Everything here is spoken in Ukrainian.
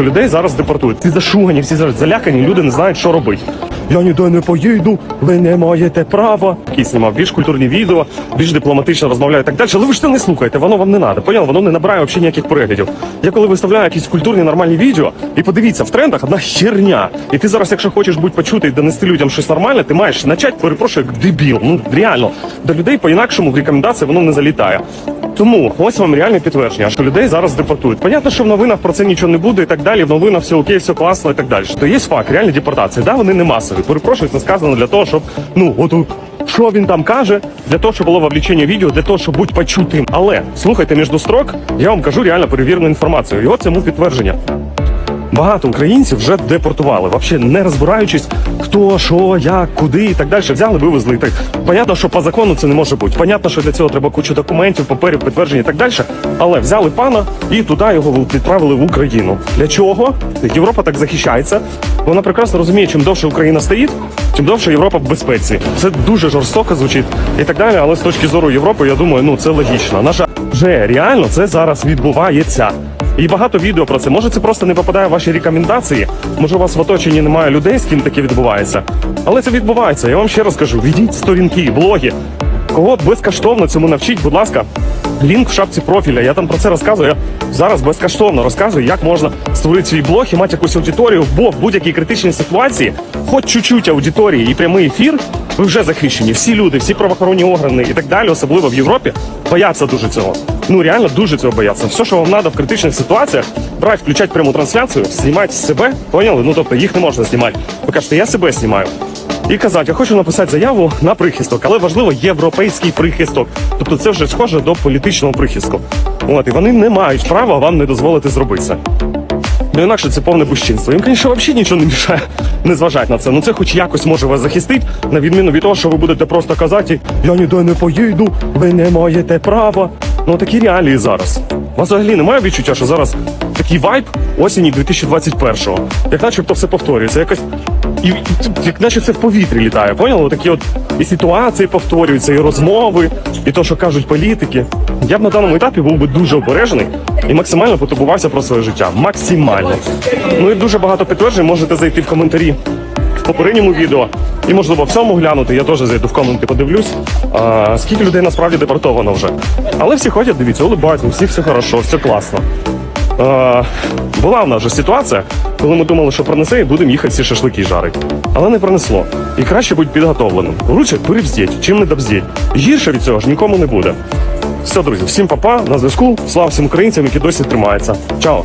що людей зараз депортують. Всі зашугані, всі залякані, люди не знають, що робити. Я ніде не поїду, ви не маєте права. Який знімав більш культурні відео, більш дипломатично розмовляє і так далі. Але ви ж це не слухаєте, воно вам не треба. Поняли? Воно не набирає взагалі ніяких переглядів. Я коли виставляю якісь культурні нормальні відео, і подивіться, в трендах одна херня. І ти зараз, якщо хочеш бути почутий і донести людям щось нормальне, ти маєш почати, перепрошую, як дебіл. Ну реально, до людей по-інакшому в рекомендації воно не залітає. Тому ось вам реальне підтвердження, що людей зараз депортують. Понятно, що в новинах про це нічого не буде і так далі. В новинах все окей, все класно і так далі. То є факт, реальні депортації. Да, вони не масові. Перепрошую, це сказано для того, щоб ну от що він там каже, для того, щоб було вовлечення відео, для того, щоб бути почутим. Але слухайте між строк, я вам кажу реально перевірену інформацію. От цьому підтвердження. Багато українців вже депортували, взагалі не розбираючись, хто, що, як, куди і так далі. Взяли, вивезли. Так понятно, що по закону це не може бути. Понятно, що для цього треба кучу документів, паперів, підтверджень і так далі. Але взяли пана і туди його відправили в Україну. Для чого? Європа так захищається. Вона прекрасно розуміє, чим довше Україна стоїть, тим довше Європа в безпеці. Це дуже жорстоко звучить і так далі. Але з точки зору Європи, я думаю, ну це логічно. На жаль, вже реально це зараз відбувається. І багато відео про це. Може, це просто не попадає в ваші рекомендації. Може, у вас в оточенні немає людей, з ким таке відбувається. Але це відбувається. Я вам ще раз кажу: відіть сторінки, блоги. Кого безкоштовно цьому навчіть, будь ласка. Лінк в шапці профіля. Я там про це розказую. Я зараз безкоштовно розказую, як можна створити свій блог і мати якусь аудиторію, бо в будь-якій критичній ситуації, хоч чуть-чуть аудиторії і прямий ефір, ви вже захищені. Всі люди, всі правоохоронні органи і так далі, особливо в Європі, бояться дуже цього. Ну реально дуже цього бояться. Все, що вам треба в критичних ситуаціях, брати, включати пряму трансляцію, знімати себе, поняли? Ну тобто їх не можна знімати. Ви кажете, я себе знімаю. І казати, я хочу написати заяву на прихисток, але важливо європейський прихисток. Тобто це вже схоже до політичного прихистку. От, і вони не мають права вам не дозволити зробити це. Ну інакше це повне безчинство. Їм, звісно, взагалі нічого не мішає не зважати на це. Ну це хоч якось може вас захистити, на відміну від того, що ви будете просто казати, я ніде не поїду, ви не маєте права. Ну такі реалії зараз. У вас взагалі немає відчуття, що зараз такий вайб осені 2021-го. Як начебто все повторюється. Якось і, і як наче це в повітрі літає, поняли? Такі от і ситуації повторюються, і розмови, і то, що кажуть політики. Я б на даному етапі був би дуже обережений і максимально потурбувався про своє життя. Максимально. Ну і дуже багато підтверджень можете зайти в коментарі в попередньому відео. І можливо в цьому глянути. Я теж зайду в коменти, подивлюсь. А, скільки людей насправді депортовано вже. Але всі ходять, дивіться, улибаються, у всіх все хорошо, все класно. Е, була в нас же ситуація, коли ми думали, що пронесе і будемо їхати всі шашлики жарити. Але не пронесло. І краще бути підготовленим. Лучше перевздіть, чим не добздіть. Гірше від цього ж нікому не буде. Все, друзі, всім папа, на зв'язку. Слава всім українцям, які досі тримаються. Чао!